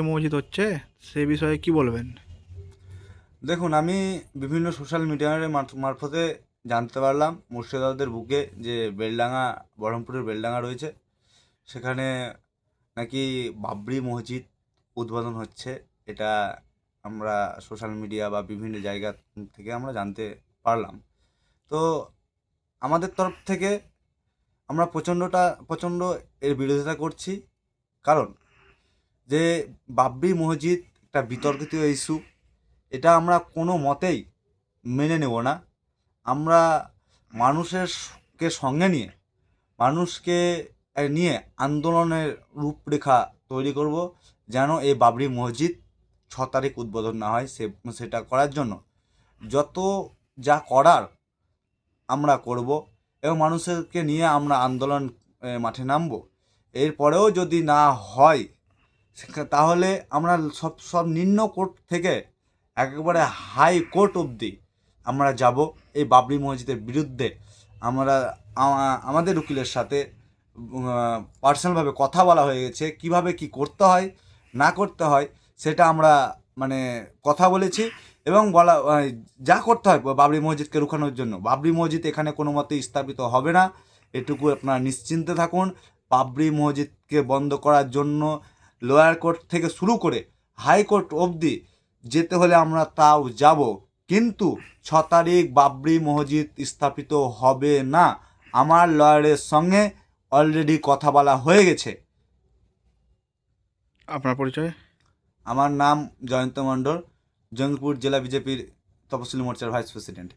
মসজিদ হচ্ছে, সে বিষয়ে কি বলবেন? দেখুন, আমি বিভিন্ন সোশ্যাল মিডিয়ার মারফতে জানতে পারলাম মুর্শিদাবাদের বুকে যে বেলডাঙা বহরমপুরের বেলডাঙা রয়েছে। সেখানে নাকি বাবরি মসজিদ উদ্বোধন হচ্ছে। এটা আমরা সোশ্যাল মিডিয়া বা বিভিন্ন জায়গা থেকে আমরা জানতে পারলাম। তো আমাদের তরফ থেকে আমরা প্রচণ্ডটা, প্রচণ্ড এর বিরোধিতা করছি। কারণ যে বাবরি মসজিদ একটা বিতর্কিত ইস্যু, এটা আমরা কোনো মতেই মেনে নেব না। আমরা মানুষের কে সঙ্গে নিয়ে, মানুষকে নিয়ে আন্দোলনের রূপরেখা তৈরি করব যেন এই বাবরি মসজিদ ছ তারিখ উদ্বোধন না হয় সে, সেটা করার জন্য। যত যা করার আমরা করব এবং মানুষেরকে নিয়ে আমরা আন্দোলন মাঠে নামব। এরপরেও যদি না হয় তাহলে আমরা সব সব নিম্ন কোর্ট থেকে একেবারে হাই কোর্ট অবধি আমরা যাব এই বাবরি মসজিদের বিরুদ্ধে। আমরা আমাদের উকিলের সাথে পার্সোনালভাবে কথা বলা হয়ে গেছে, কীভাবে কি করতে হয়, না করতে হয়, সেটা আমরা মানে কথা বলেছি এবং বলা যা করতে হয় বাবরি মসজিদকে রুখানোর জন্য। বাবরি মসজিদ এখানে কোনো মতে স্থাপিত হবে না। এটুকু আপনারা নিশ্চিন্তে থাকুন। বাবরি মসজিদকে বন্ধ করার জন্য লোয়ার কোর্ট থেকে শুরু করে হাইকোর্ট অবধি যেতে হলে আমরা তাও যাব। কিন্তু ছ তারিখ বাবরি মসজিদ স্থাপিত হবে না। আমার লয়ারের সঙ্গে অলরেডি কথা বলা হয়ে গেছে। আপনার পরিচয়? আমার নাম জয়ন্ত মণ্ডল জঙ্গিপুর জেলা বিজেপির তপশিলি মোর্চার ভাইস প্রেসিডেন্ট।